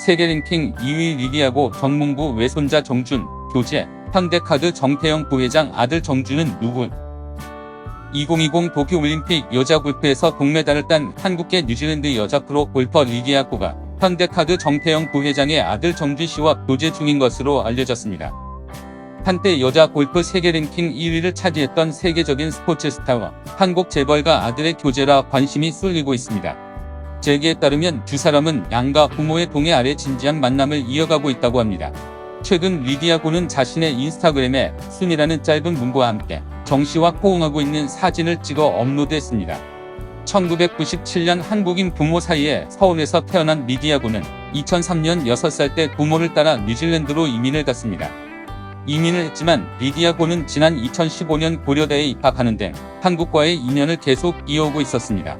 세계 랭킹 2위 리기하고 정문구 외손자 정준, 교체, 현대카드 정태영 부회장 아들 정준은 누구? 2020 도쿄올림픽 여자 골프에서 동메달을 딴 한국계 뉴질랜드 여자 프로 골퍼 리기아 코가 현대카드 정태영 부회장의 아들 정준 씨와 교제 중인 것으로 알려졌습니다. 한때 여자 골프 세계 랭킹 1위를 차지했던 세계적인 스포츠 스타와 한국 재벌가 아들의 교제라 관심이 쏠리고 있습니다. 재계에 따르면 두 사람은 양가 부모의 동의 아래 진지한 만남을 이어가고 있다고 합니다. 최근 리디아고는 자신의 인스타그램에 순이라는 짧은 문구와 함께 정 씨와 호응하고 있는 사진을 찍어 업로드했습니다. 1997년 한국인 부모 사이에 서울에서 태어난 리디아고는 2003년 6살 때 부모를 따라 뉴질랜드로 이민을 갔습니다. 이민을 했지만 리디아고는 지난 2015년 고려대에 입학하는 등 한국과의 인연을 계속 이어오고 있었습니다.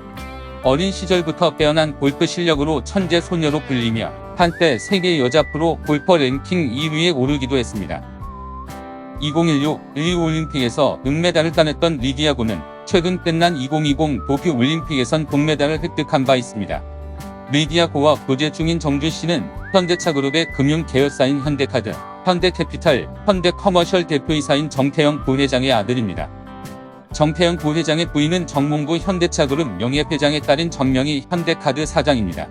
어린 시절부터 빼어난 골프 실력으로 천재 소녀로 불리며 한때 세계 여자 프로 골퍼 랭킹 2위에 오르기도 했습니다. 2016 리우올림픽에서 은메달을 따냈던 리디아고는 최근 끝난 2020 도쿄 올림픽에선 동메달을 획득한 바 있습니다. 리디아고와 교제 중인 정준 씨는 현대차 그룹의 금융 계열사인 현대카드, 현대캐피탈, 현대커머셜 대표이사인 정태영 부회장의 아들입니다. 정태영 부회장의 부인은 정몽구 현대차그룹 명예회장의 딸인 정명희 현대카드 사장입니다.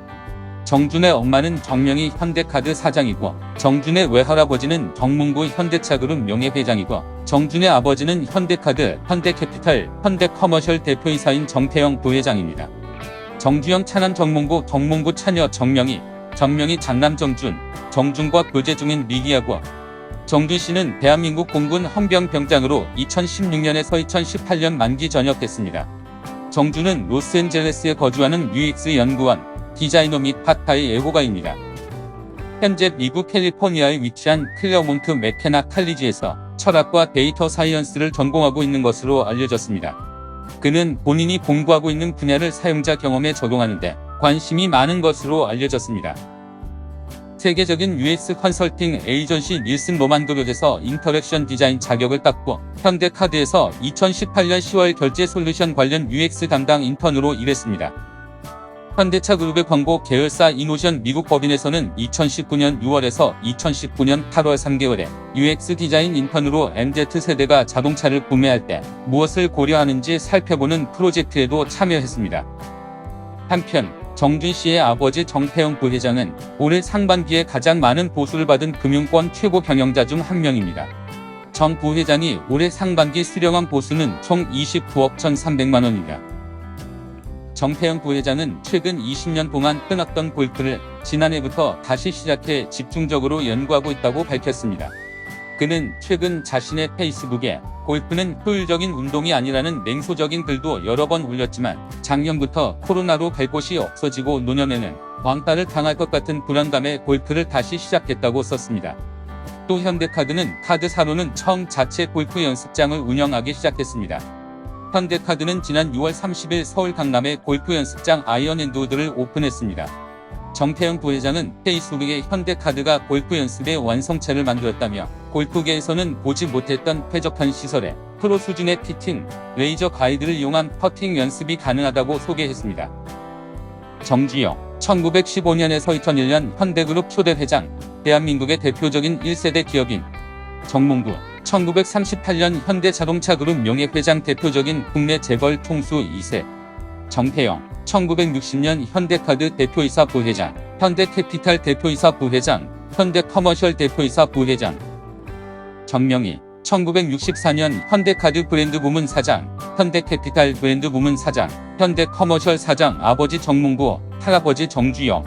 정준의 엄마는 정명희 현대카드 사장이고 정준의 외할아버지는 정몽구 현대차그룹 명예회장이고 정준의 아버지는 현대카드, 현대캐피탈, 현대커머셜 대표이사인 정태영 부회장입니다. 정주영 차남 정몽구, 정몽구 차녀 정명희, 정명희 장남 정준, 정준과 교제 중인 리기하고 정준 씨는 대한민국 공군 헌병병장으로 2016년에서 2018년 만기 전역했습니다. 정준은 로스앤젤레스에 거주하는 UX 연구원, 디자이너 및 파타의 애호가입니다. 현재 미국 캘리포니아에 위치한 클레어몬트 맥케나 칼리지에서 철학과 데이터 사이언스를 전공하고 있는 것으로 알려졌습니다. 그는 본인이 공부하고 있는 분야를 사용자 경험에 적용하는데 관심이 많은 것으로 알려졌습니다. 세계적인 US 컨설팅 에이전시 닐슨 로만도르에서 인터랙션 디자인 자격을 땄고 현대카드에서 2018년 10월 결제 솔루션 관련 UX 담당 인턴으로 일했습니다. 현대차 그룹의 광고 계열사 이노션 미국 법인에서는 2019년 6월에서 2019년 8월 3개월에 UX 디자인 인턴으로 MZ세대가 자동차를 구매할 때 무엇을 고려하는지 살펴보는 프로젝트에도 참여했습니다. 한편 정준 씨의 아버지 정태영 부회장은 올해 상반기에 가장 많은 보수를 받은 금융권 최고 경영자 중 한 명입니다. 정 부회장이 올해 상반기 수령한 보수는 총 29억 1,300만 원입니다. 정태영 부회장은 최근 20년 동안 끊었던 골프를 지난해부터 다시 시작해 집중적으로 연구하고 있다고 밝혔습니다. 그는 최근 자신의 페이스북에 골프는 효율적인 운동이 아니라는 냉소적인 글도 여러 번 올렸지만 작년부터 코로나로 갈 곳이 없어지고 노년에는 왕따를 당할 것 같은 불안감에 골프를 다시 시작했다고 썼습니다. 또 현대카드는 카드사로는 처음 자체 골프 연습장을 운영하기 시작했습니다. 현대카드는 지난 6월 30일 서울 강남에 골프 연습장 아이언앤도드를 오픈했습니다. 정태영 부회장은 페이스북에 현대카드가 골프 연습의 완성체를 만들었다며 골프계에서는 보지 못했던 쾌적한 시설에 프로 수준의 피팅, 레이저 가이드를 이용한 퍼팅 연습이 가능하다고 소개했습니다. 정지영, 1915년에서 2001년 현대그룹 초대 회장, 대한민국의 대표적인 1세대 기업인. 정몽구, 1938년 현대자동차그룹 명예회장 대표적인 국내 재벌 총수 2세, 정태영, 1960년 현대카드 대표이사 부회장, 현대캐피탈 대표이사 부회장, 현대커머셜 대표이사 부회장, 정명희, 1964년 현대카드 브랜드 부문 사장, 현대캐피탈 브랜드 부문 사장, 현대커머셜 사장 아버지 정문구, 할아버지 정주영,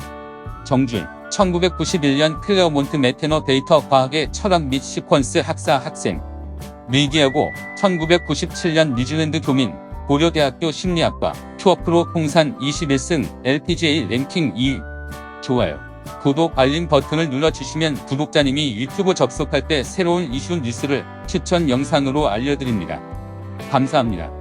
정준, 1991년 클레어몬트 메테너 데이터 과학의 철학 및 시퀀스 학사 학생, 밀기하고 1997년 뉴질랜드 교민, 고려대학교 심리학과, 투어프로 홍산 21승, LPGA 랭킹 2. 좋아요. 구독 알림 버튼을 눌러주시면 구독자님이 유튜브 접속할 때 새로운 이슈 뉴스를 추천 영상으로 알려드립니다. 감사합니다.